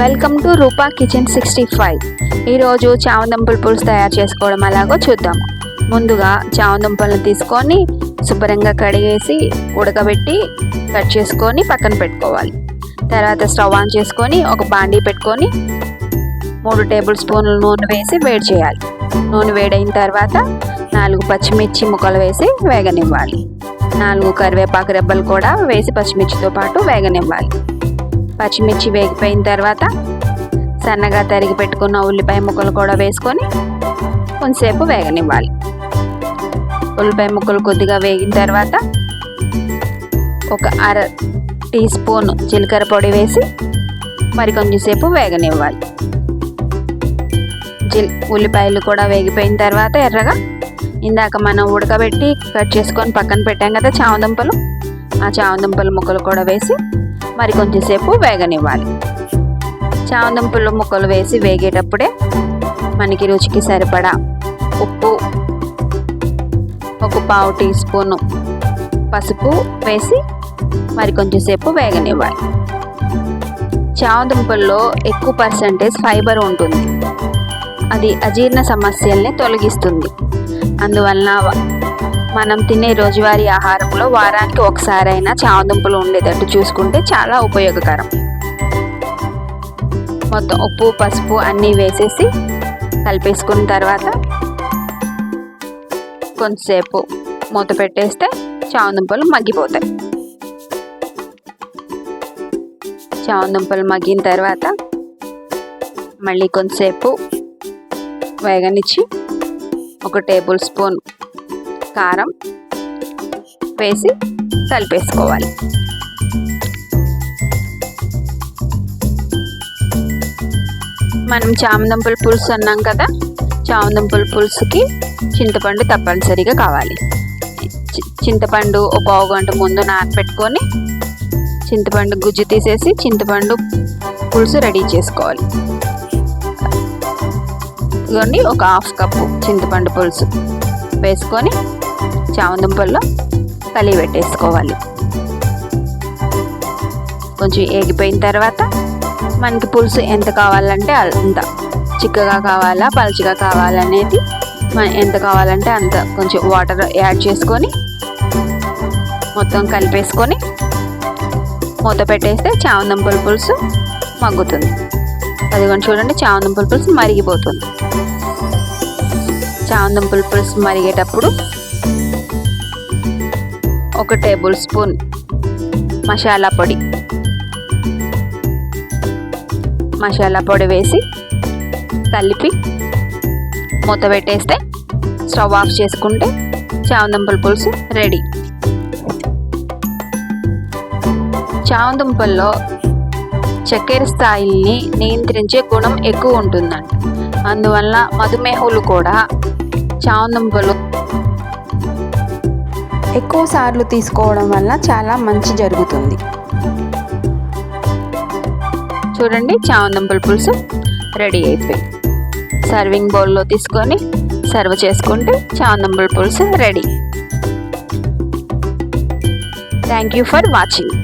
Welcome to Rupa kitchen sixty five ఈరోజు చామదుంపల పులుసు తయారు చేసుకోవడం అలాగో చూద్దాం. ముందుగా చామదుంపలను తీసుకొని శుభ్రంగా కడిగేసి ఉడకబెట్టి కట్ చేసుకొని పక్కన పెట్టుకోవాలి. తర్వాత స్టవ్ ఆన్ చేసుకొని ఒక బాండీ పెట్టుకొని మూడు టేబుల్ స్పూన్ల నూనె వేసి వేడి చేయాలి. నూనె వేడైన తర్వాత నాలుగు పచ్చిమిర్చి ముక్కలు వేసి వేగనివ్వాలి. నాలుగు కరివేపాకు రెబ్బలు కూడా వేసి పచ్చిమిర్చితో పాటు వేగనివ్వాలి. పచ్చిమిర్చి వేగిపోయిన తర్వాత సన్నగా తరిగి పెట్టుకున్న ఉల్లిపాయ ముక్కలు కూడా వేసుకొని కొంతసేపు వేగనివ్వాలి. ఉల్లిపాయ ముక్కలు కొద్దిగా వేగిన తర్వాత ఒక అర టీ స్పూన్ జీలకర్ర పొడి వేసి మరి కొంచెంసేపు వేగనివ్వాలి. జిల్ ఉల్లిపాయలు కూడా వేగిపోయిన తర్వాత ఎర్రగా ఇందాక మనం ఉడకబెట్టి కట్ చేసుకొని పక్కన పెట్టాం కదా చామదుంపలు ఆ చామదుంపల ముక్కలు కూడా వేసి మరి కొంచెంసేపు వేగనివ్వాలి. చామదుంపలు ముక్కలు వేసి వేగేటప్పుడే మనకి రుచికి సరిపడా ఉప్పు ఒక పావు టీ స్పూను పసుపు వేసి మరి కొంచెంసేపు వేగనివ్వాలి. చామదుంపల్లో ఎక్కువ పర్సంటేజ్ ఫైబర్ ఉంటుంది. అది అజీర్ణ సమస్యల్ని తొలగిస్తుంది. అందువలన మనం తినే రోజువారీ ఆహారంలో వారానికి ఒకసారైనా చామదుంపలు ఉండేటట్టు చూసుకుంటే చాలా ఉపయోగకరం. మొత్తం ఉప్పు పసుపు అన్నీ వేసేసి కలిపేసుకున్న తర్వాత కొంతసేపు మూత పెట్టేస్తే చామదుంపలు మగ్గిపోతాయి. చామదుంపలు మగ్గిన తర్వాత మళ్ళీ కొంతసేపు వేగనిచ్చి ఒక టేబుల్ స్పూన్ కారం వేసి కలిపేసుకోవాలి. మనం చామదుంపల పులుసు అన్నాం కదా చామదుంపల పులుసుకి చింతపండు తప్పనిసరిగా కావాలి. చింతపండు ఒక పావు గంట ముందు నానబెట్టుకొని చింతపండు గుజ్జు తీసేసి చింతపండు పులుసు రెడీ చేసుకోవాలి. ఇదిగోండి ఒక హాఫ్ కప్పు చింతపండు పులుసు. వేసుకొని చామదుంపల్లో కలిగి పెట్టేసుకోవాలి. కొంచెం ఏగిపోయిన తర్వాత మనకి పులుసు ఎంత కావాలంటే అంత చిక్కగా కావాలా పలుచగా కావాలనేది మన ఎంత కావాలంటే అంత కొంచెం వాటర్ యాడ్ చేసుకొని మొత్తం కలిపేసుకొని మూత పెట్టేస్తే చామదుంపల పులుసు మగ్గుతుంది. అది కొంచెం చూడండి చామదుంపల పులుసు మరిగిపోతుంది. చామదుంపల పులుసు మరిగేటప్పుడు ఒక టేబుల్ స్పూన్ మసాలా పొడి. మసాలా పొడి వేసి కలిపి మూత పెట్టేస్తే స్టవ్ ఆఫ్ చేసుకుంటే చామదుంపల పులుసు రెడీ. చామదుంపల్లో చక్కెర స్థాయిల్ని నియంత్రించే గుణం ఎక్కువ ఉంటుందంట. అందువల్ల మధుమేహులు కూడా చావుదుంపలు ఎక్కువ సార్లు తీసుకోవడం వల్ల చాలా మంచి జరుగుతుంది. చూడండి చామదుంపల పులుసు రెడీ అయిపోయింది. సర్వింగ్ బౌల్లో తీసుకొని సర్వ్ చేసుకుంటే చామదుంపల పులుసు ready. Thank you for watching